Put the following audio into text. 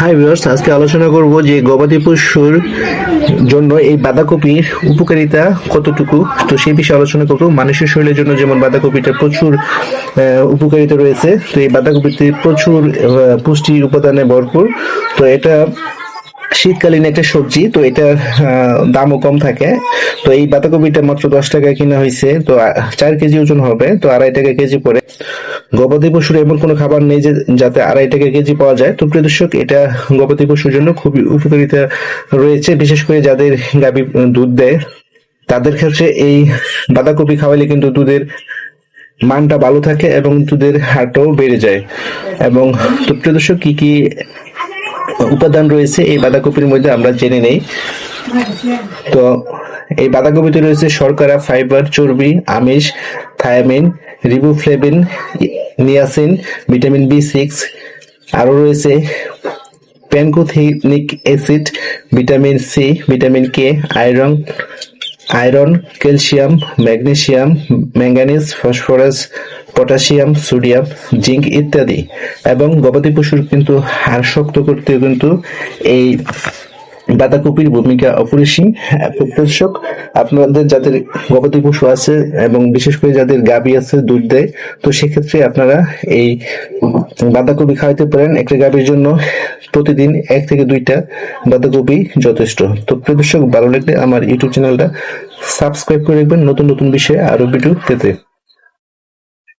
Hi viewers আজকে আলোচনা করব যে গবাদি পশুর জন্য এই বাঁধাকপির উপকারিতা কতটুকু? তো সেই বিষয়ে আলোচনা করব। মানুষের শরীরের জন্য যেমন বাঁধাকপিটা প্রচুর উপকারিতা রয়েছে, তো এই বাঁধাকপিতে প্রচুর পুষ্টির পুষ্টি উপাদানে ভরপুর। তো এটা শীতকালীন একটা সবজি, তো এটার দামও কম থাকে। তো এই বাঁধাকপিটা মাত্র দশ টাকা কিনা হয়েছে তো চার কেজি ওজন হবে, তো আড়াই টাকা কেজি পরে গবাদি পশুর এমন কোনো খাবার নেই যে, যাতে আড়াই টাকা কেজি পাওয়া যায়। তো প্রিয় দর্শক, এটা গবাদি পশুর জন্য খুবই উপকারিতা রয়েছে, বিশেষ করে যাদের গাভী দুধ দেয়। তাদের ক্ষেত্রে এই বাঁধাকপি খাওয়ালে কিন্তু দুধের মানটা ভালো থাকে এবং দুধের হারটাও বেড়ে যায়। এবং, তো প্রিয় দর্শক, কি কি উপাদান রয়েছে এই বাঁধাকপির মধ্যে, আমরা জেনে নেই। তো এই বাঁধাকপিতে রয়েছে শর্করা, ফাইবার, চর্বি, আমিষ, thiamine, riboflavin, niacin, vitamin B six, আরও রয়েছে pantothenic acid, vitamin C, vitamin K, iron iron, calcium, magnesium, manganese, phosphorus potassium, sodium, zinc ইত্যাদি। এবং গবাদি পশুর কিন্তু হাড় শক্ত করতে কিন্তু এই বাঁধাকপির ভূমিকা অপরিসীম। দর্শক আপনাদের যাদের গবাদি পশু আছে এবং বিশেষ করে যাদের গাভী আছে, দুধ দেয়, তো সেক্ষেত্রে আপনারা এই বাঁধাকপি খাওয়াতে পারেন। একটা গাভীর জন্য প্রতিদিন এক থেকে দুইটা বাঁধাকপি যথেষ্ট। তো প্রিয় দর্শক, ভালো লাগলে আমার ইউটিউব চ্যানেলটা সাবস্ক্রাইব করে রাখবেন। নতুন নতুন বিষয়ে আরও ভিডিও পেতে।